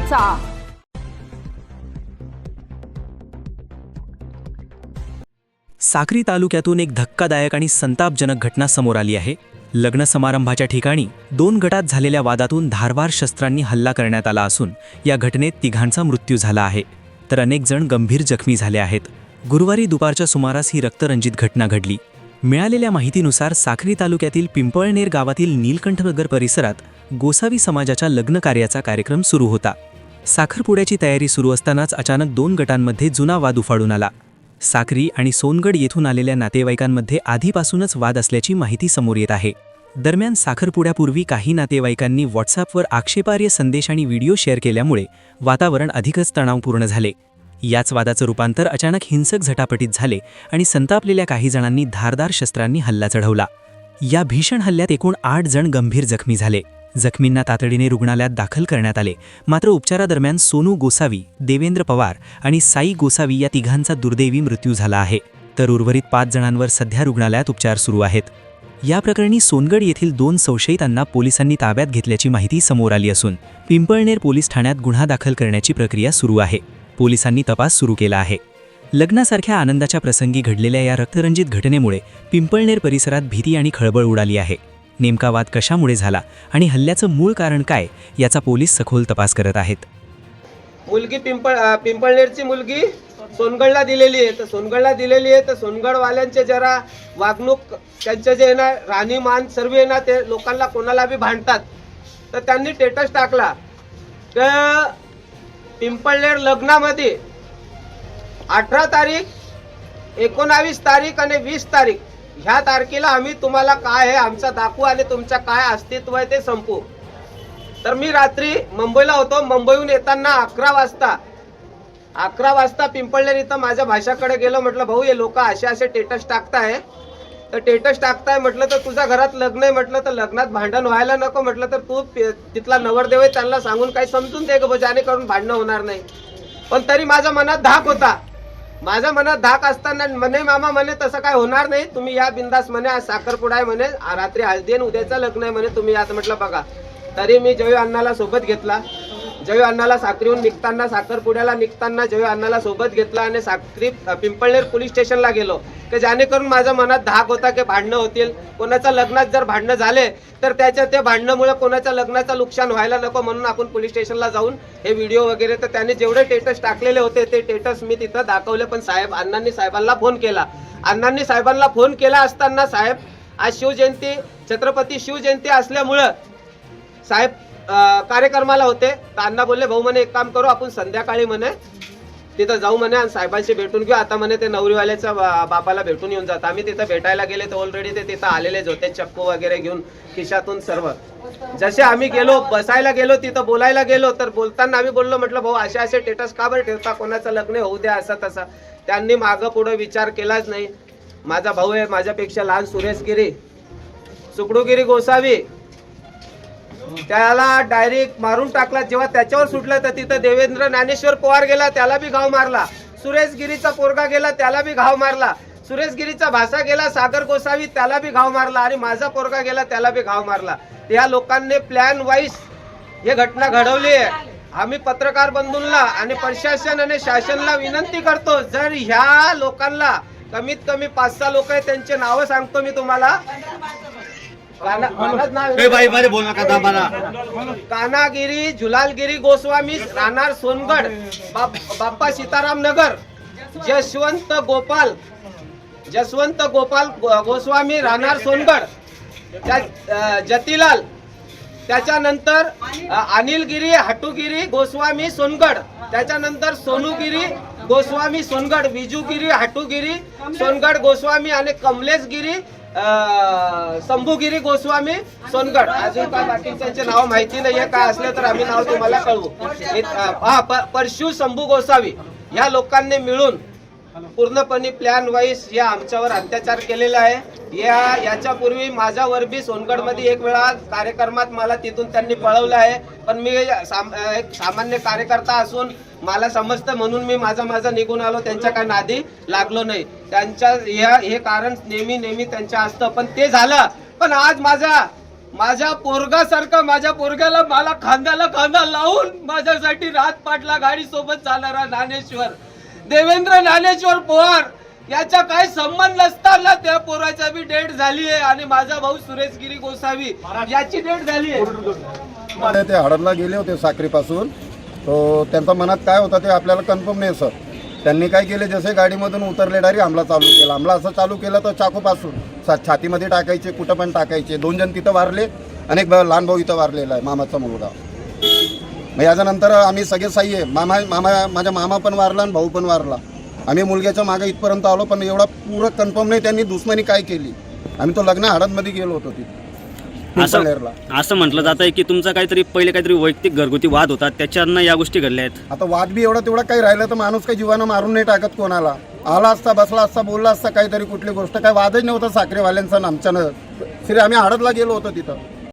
करायचा. साक्री तालुक्यातून एक धक्कादायक आणि संतापजनक घटना समोर आली आहे. लग्न समारंभाच्या ठिकाणी दोन गटात झालेल्या वादातून धारवार शस्त्रांनी हल्ला करण्यात आला असून या घटनेत तिघांचा मृत्यू झाला आहे. तर अनेक जण गंभीर जखमी झाले आहेत. गुरुवारी दुपारच्या सुमारास ही रक्तरंजित घटना घडली. मिळालेल्या माहितीनुसार साक्री तालुक्यातील पिंपळनेर गावातील नीलकंठनगर परिसरात गोसावी समाजाच्या लग्न कार्याचा कार्यक्रम सुरू होता. साखरपुड्याची तयारी सुरू असतानाच अचानक दोन गटांमध्ये जुना वाद उफाडून आला. साखरी आणि सोनगड येथून आलेल्या नातेवाईकांमध्ये आधीपासूनच वाद असल्याची माहिती समोर येत आहे. दरम्यान साखरपुड्यापूर्वी काही नातेवाईकांनी व्हॉट्सअपवर आक्षेपार्ह संदेश आणि व्हिडिओ शेअर केल्यामुळे वातावरण अधिकच तणावपूर्ण झाले. याच वादाचं रूपांतर अचानक हिंसक झटापटीत झाले आणि संतापलेल्या काही जणांनी धारदार शस्त्रांनी हल्ला चढवला. या भीषण हल्ल्यात एकूण आठ जण गंभीर जखमी झाले. जखमींना तातडीने रुग्णालयात दाखल करण्यात आले. मात्र उपचारादरम्यान सोनू गोसावी देवेंद्र पवार आणि साई गोसावी या तिघांचा दुर्दैवी मृत्यू झाला आहे. तर उर्वरित पाच जणांवर सध्या रुग्णालयात उपचार सुरू आहेत. या प्रकरणी सोनगड येथील दोन संशयितांना पोलिसांनी ताब्यात घेतल्याची माहिती समोर आली असून पिंपळनेर पोलीस ठाण्यात गुन्हा दाखल करण्याची प्रक्रिया सुरू आहे. पोलिसांनी तपास सुरू केला आहे. लग्नासारख्या आनंदाच्या प्रसंगी घडलेल्या या रक्तरंजित घटनेमुळे पिंपळनेर परिसरात भीती आणि खळबळ उडाली आहे. नेमका वाद कशामुळे झाला आणि हल्ल्याचं मूळ कारण काय याचा पोलीस सखोल तपास करत आहेत. मुलगी पिंपळ पिंपळनेरची मुलगी सोनगडला दिलेली आहे. तर सोनगडला दिलेली आहे तर सोनगडवाल्यांचे जरा वागणूक त्यांचे जे आहे ना राहणीमान सर्व आहे ना ते लोकांना कोणाला बी भांडतात. तर त्यांनी स्टेटस टाकला. तर पिंपळनेर लग्नामध्ये अठरा तारीख एकोणावीस तारीख आणि वीस तारीख ह्या तारखेला आम्ही तुम्हाला काय आहे आमचा दाखवू आणि तुमचा काय अस्तित्व आहे ते संपू तर मी रात्री मुंबईला होतो. मुंबईहून येताना अकरा वाजता अकरा वाजता पिंपळनेर इथं माझ्या भाषाकडे गेलो. म्हटलं भाऊ हे लोक असे असे टेटस टाकताय. तर टेटस टाकताय म्हटलं तर तुझ्या घरात लग्न आहे. म्हटलं तर लग्नात भांडण व्हायला नको. म्हटलं तर तू तिथला नवरदेव आहे त्यांना सांगून काही समजून दे ग करून भांडणं होणार नाही. पण तरी माझ्या मनात धाक होता. माझ्या मनात धाक असताना म्हणे मामा म्हणे तसं काय होणार नाही. तुम्ही या बिंदास म्हणे आज साखरपुडा आहे म्हणे. रात्री हळदी आणि उद्याचं लग्न आहे म्हणे. तुम्ही यात म्हटलं बघा. तरी मी जयू अण्णाला सोबत घेतला जय अण्णाला साखरीहून निघताना साखरपुड्याला निघताना जय अण्णाला सोबत घेतला आणि साखरी पिंपळनेर पोलीस स्टेशनला गेलो. की जेणेकरून माझ्या मनात धाक होता की भांडणं होतील. कोणाच्या लग्नात जर भांडणं झाले तर त्याच्या त्या भांडणामुळे कोणाच्या लग्नाचं नुकसान व्हायला नको म्हणून आपण पोलीस स्टेशनला जाऊन हे व्हिडिओ वगैरे तर त्याने जेवढे टेटस टाकलेले होते ते टेटस मी तिथं दाखवले. पण साहेब अण्णांनी साहेबांना फोन केला. अण्णांनी साहेबांना फोन केला असताना साहेब आज शिवजयंती छत्रपती शिवजयंती असल्यामुळं साहेब कार्यक्रमाला होते. तर अण्णा बोलले भाऊ म्हणे एक काम करू आपण संध्याकाळी म्हणे तिथं जाऊ म्हणे आणि साहेबांशी भेटून घेऊ. आता म्हणे ते नवरीवाल्याच्या बापाला भेटून येऊन जात आम्ही तिथं भेटायला गेले तर ऑलरेडी ते तिथं आलेलेच होते चक्कू वगैरे घेऊन खिशातून सर्व. जसे आम्ही गेलो बसायला गेलो तिथं बोलायला गेलो तर बोलताना आम्ही बोललो म्हटलं भाऊ असे असे स्टेटस का बरं ठेवता? कोणाचं लग्न होऊ द्या असं तसा. त्यांनी मागं पुढं विचार केलाच नाही. माझा भाऊ आहे माझ्यापेक्षा लहान सुरेश गिरी सुकडूगिरी गोसावी त्याला डायरेक्ट मारून टाकला. जेव्हा त्याच्यावर सुटलं तर तिथं देवेंद्र ज्ञानेश्वर पवार गेला त्याला बी घाव मारला. सुरेश गिरीचा पोरगा गेला त्याला बी घाव मारला. सुरेश गिरीचा भाषा गेला सागर गोसावी त्याला बी घाव मारला. आणि माझा पोरगा गेला त्याला बी घाव मारला. या लोकांनी प्लॅन वाईज हे घटना घडवली आहे. आम्ही पत्रकार बंधूंना आणि प्रशासन आणि शासनला विनंती करतो जर ह्या लोकांना कमीत कमी पाच सहा लोक आहेत त्यांचे नावं सांगतो मी तुम्हाला. कानागिरी झुलालगिरी गोस्वामी राहणार सोनगड बाप- बाप्पा सीताराम नगर जसवंत गोपाल जसवंत गोपाल गोस्वामी राहणार सोनगड जतीलाल त्याच्यानंतर अनिलगिरी हटुगिरी गोस्वामी सोनगड त्याच्यानंतर सोनूगिरी गोस्वामी सोनगड विजूगिरी हटुगिरी सोनगड गोस्वामी आणि कमलेशगिरी शंभूगिरी गोस्वामी सोनगड. अजून काय बाकीच्यांचे नाव माहिती नाहीये. काय असलं तर आम्ही नाव तुम्हाला कळवू. हा परशु शंभू गोसावी या लोकांनी मिळून पूर्णपणे प्लॅन वाईज या आमच्यावर अत्याचार केलेला आहे. या याच्यापूर्वी माझ्यावर बी सोनगडमध्ये एक वेळा कार्यक्रमात मला तिथून त्यांनी पळवलं आहे. पण मी साम- एक सामान्य कार्यकर्ता असून मला समजतं म्हणून मी माझा माझा निघून आलो. त्यांच्या काय नादी लागलो नाही. त्यांच्या ह्या हे कारण नेहमी नेहमी त्यांच्या असतं. पण ते झालं. पण आज माझा माझ्या पोरगासारखं माझ्या पोरग्याला मला खांद्याला खांदा लावून माझ्यासाठी रात पाटला गाडी सोबत चालणारा ज्ञानेश्वर देवेंद्र ज्ञानेश्वर पोहार याचा काही संबंध नसताना त्या पोराच्या बी डेट झाली आहे आणि माझा भाऊ सुरेश गिरी गोसावी याची डेट झाली आहे. ते हडदला गेले होते साखरीपासून. तो त्यांच्या मनात काय होतं ते आपल्याला कन्फर्म नाही सर त्यांनी काय केले जसे गाडीमधून उतरले डायरेक्ट हमला चालू केला. हमला असं चालू केलं तर चाकूपासून. सा छातीमध्ये टाकायचे कुठं पण टाकायचे. दोन जण तिथं वारले आणि एक ब- लहान भाऊ इथं वारलेला आहे मामाचा मुलगा. मग याच्यानंतर आम्ही सगळे साई आहे. मामा मामा माझ्या मामा पण वारला आणि भाऊ पण वारला. आम्ही मुलग्याच्या मागे इथपर्यंत आलो पण एवढा पुरं कन्फर्म नाही त्यांनी दुश्मनी काय केली. आम्ही तो लग्न हडदमध्ये गेलो होतो तिथे. असं पिंपळनेरला. असं म्हटलं जात आहे की तुमचा काहीतरी पहिले काहीतरी वैयक्तिक घरगुती वाद होता त्याच्यानं या गोष्टी घडल्या आहेत. आता वाद बी एवढा तेवढा काही राहिलं तर माणूस काही जीवानं मारून नाही टाकत कोणाला. आला असता बसला असता बोलला असता काहीतरी कुठली गोष्ट. काय वादच नव्हता साखरेवाल्यांचा आणि आमच्यानं. श्री आम्ही हडदला गेलो होतो तिथं.